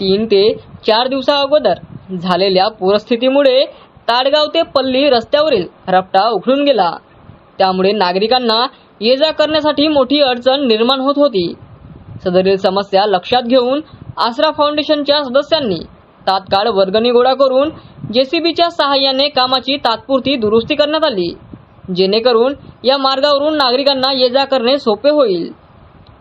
तीन ते चार दिवसा अगोदर झालेल्या पूरस्थितीमुळे ताडगाव ते पल्ली रस्त्यावरील रपटा उखडून गेला. त्यामुळे नागरिकांना ये जा करण्यासाठी मोठी अडचण निर्माण होत होती. सदरील समस्या लक्षात घेऊन आसरा फाउंडेशनच्या सदस्यांनी तात्काळ वर्गणी गोळा करून जेसीबीच्या सहाय्याने कामाची तात्पुरती दुरुस्ती करण्यात आली. जेणेकरून या मार्गावरून नागरिकांना ये जा करणे सोपे होईल.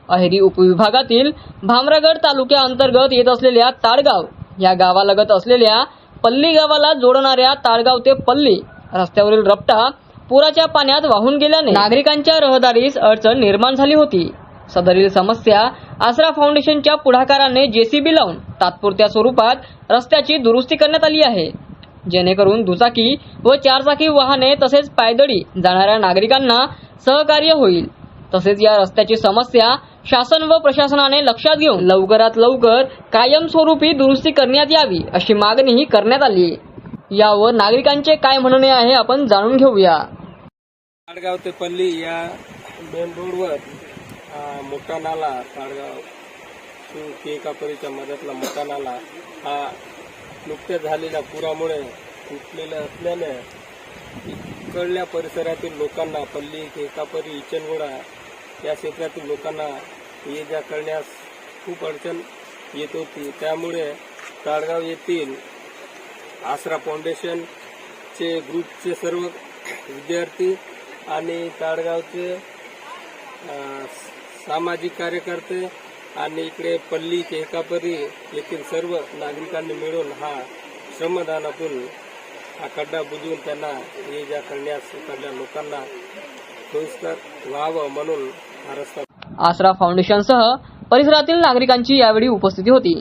अहेरी उपविभागातील भामरागड तालुक्याअंतर्गत येत असलेल्या ताडगाव या गावालगत असलेल्या पल्ली गावाला जोडणाऱ्या ताडगाव ते पल्ली रस्त्यावरील रपटा पुराच्या पाण्यात वाहून गेल्याने नागरिकांच्या रहदारीस अडचण निर्माण झाली होती. सदरील समस्या आसरा फाउंडेशनच्या पुढाकाराने जेसीबी लावून तात्पुरत्या स्वरूपात रस्त्याची दुरुस्ती करण्यात आली आहे. जेणेकरून दुचाकी व चारचाकी वाहने तसेच पायदळी जाणाऱ्या नागरिकांना सहकार्य होईल. तसेच या रस्त्याची समस्या शासन व प्रशासनाने लक्षात घेऊन लवकरात लवकर कायमस्वरूपी दुरुस्ती करण्यात यावी अशी मागणीही करण्यात आली. यावर नागरिकांचे काय म्हणणे आहे आपण जाणून घेऊया. ताडगाव ते पल्ली या मेन रोडवर मोठा नाला ताडगाव टू केकापरीच्या मदतला मोठा नाला हा नुकत्याच झालेल्या पुरामुळे तुटलेला असल्याने इकडल्या परिसरातील लोकांना पल्ली केकापरी इचनगोडा या क्षेत्रातील लोकांना ये जा करण्यास खूप अडचण येत होती. त्यामुळे ताडगाव येथील आसरा फाउंडेशनचे ग्रुपचे सर्व विद्यार्थी आणि ताडगावचे सामाजिक कार्यकर्ते आणि इकडे पल्ली केकापरी येथील सर्व नागरिकांनी मिळून हा श्रमदानातून हा खड्डा बुजवून त्यांना ये जा करण्यास इकडल्या लोकांना सोयीस्कर व्हावं म्हणून हा रस्ता आसरा फाउंडेशनसह परिसरातील नागरिकांची यावेळी उपस्थिती होती.